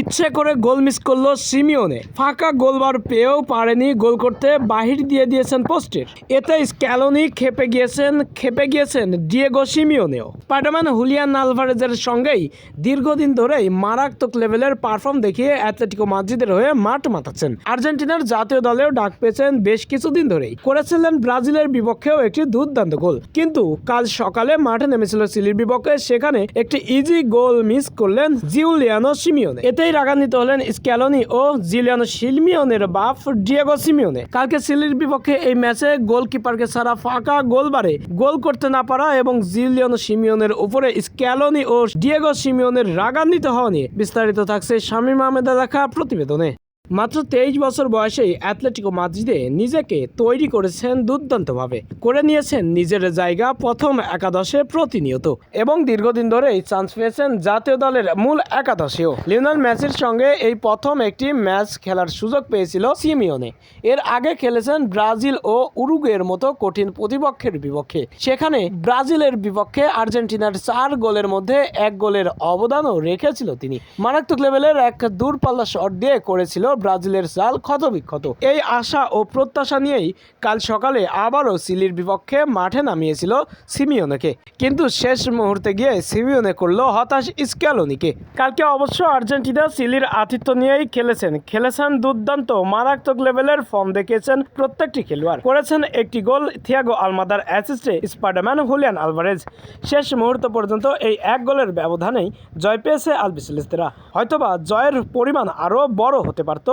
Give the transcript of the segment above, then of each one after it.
ইচ্ছে করে goal miss করল সিমিওনে। ফাঁকা গোলবার পেয়েও পারেনি গোল করতে, বাহির দিয়ে দিয়েছেন পোস্টের। এতে স্ক্যালোনি খেপে গিয়েছেন খেপে গিয়েছেন ডিয়েগো সিমিওনেও। স্পাইডারম্যান হুলিয়ান আলভারেজের সঙ্গেই দীর্ঘদিন ধরেই মারাত্মক লেভেলের পারফর্ম দেখিয়ে অ্যাথলেটিকো মাদ্রিদের হয়ে মাঠ মাতাচ্ছেন। আর্জেন্টিনার জাতীয় দলেও ডাক পেয়েছেন বেশ কিছুদিন ধরেই। করেছিলেন ব্রাজিলের বিপক্ষেও একটি দুর্দান্ত গোল। কিন্তু কাল সকালে মাঠে নেমেছিল চিলির বিপক্ষে, সেখানে একটি ইজি গোল মিস করলেন জিউলিয়ানো সিমিওনে। এতেই রাগান্বিত হলেন স্ক্যালোনি ও জিলিয়ানো সিমিওনের বাপ ডিয়েগো সিমিওনে কালকে সিলির বিপক্ষে এই ম্যাচে গোলকিপারকে সারা ফাঁকা গোলবারে গোল করতে না পারা এবং জিলিয়ানো সিমিওনের উপরে স্ক্যালোনি ও ডিয়েগো সিমিওনের রাগান্বিত হওয়া নিয়ে বিস্তারিত থাকছে শামীম আহমেদা লেখা প্রতিবেদনে। মাত্র তেইশ বছর বয়সেই অ্যাথলেটিকো মাদ্রিদে নিজেকে তৈরি করেছেন দুর্দান্তভাবে। করে নিয়েছেন নিজের জায়গা প্রথম একাদশে প্রতিনিয়ত এবং দীর্ঘদিন ধরেই চান্স পেয়েছেন জাতীয় দলের মূল একাদশেও। লিওনাল ম্যাচের সঙ্গে এই প্রথম একটি ম্যাচ খেলার সুযোগ পেয়েছিল সিমিওনে। এর আগে খেলেছেন ব্রাজিল ও উরুগুয়ের মতো কঠিন প্রতিপক্ষের বিপক্ষে। সেখানে ব্রাজিলের বিপক্ষে আর্জেন্টিনার চার গোলের মধ্যে এক গোলের অবদানও রেখেছিল তিনি। মারাত্মক লেভেলের এক দূরপাল্লা শট দিয়ে করেছিল ব্রাজিলের জাল ক্ষতবিক্ষত। এই আশা ও প্রত্যাশা নিয়েই কাল সকালে আবারও চিলির বিপক্ষে মাঠে নামিয়েছিল সিমিওনেকে। কিন্তু শেষ মুহূর্তে গিয়ে সিমিওনে করল হতাশ স্ক্যালোনিকে কালকে অবশ্য আর্জেন্টিনা চিলির আতিথ্য নিয়েই খেলেছেন। খেলেছেন দুর্দান্ত মারাত্মক লেভেলের ফর্ম দেখিয়েছেন প্রত্যেকটি খেলোয়াড়। করেছেন একটি গোল থিয়াগো আলমাদার অ্যাসিস্টে স্পাইডারম্যান হুলিয়ান আলভারেজ। শেষ মুহূর্ত পর্যন্ত এই এক গোলের ব্যবধানেই জয় পেয়েছে আলবিসেলেস্তেরা। হয়তোবা জয়ের পরিমাণ আরও বড় হতে পারত।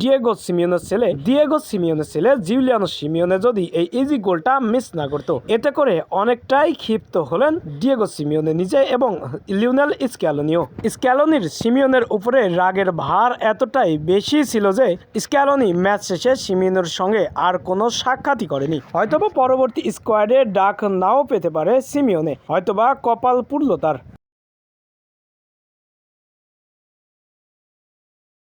ডিয়েগো সিমিয়নের ছেলে। ডিয়েগো সিমিয়নের ছেলে জিউলিয়ানো সিমিয়নে যদি এই ইজি গোলটা মিস না করতো, এতে করে অনেকটাই ক্ষিপ্ত হলেন ডিয়েগো সিমিয়নে নিজে এবং লিওনেল স্ক্যালোনিও স্ক্যালোনির সিমিয়নের উপরে রাগের ভার এতটাই বেশি ছিল যে স্ক্যালোনি ম্যাচ শেষে সিমিওনের সঙ্গে আর কোনো সাক্ষাৎই করেনি। হয়তোবা পরবর্তী স্কোয়াডে ডাক নাও পেতে পারে সিমিয়নে হয়তোবা কপাল পুড়ল তার।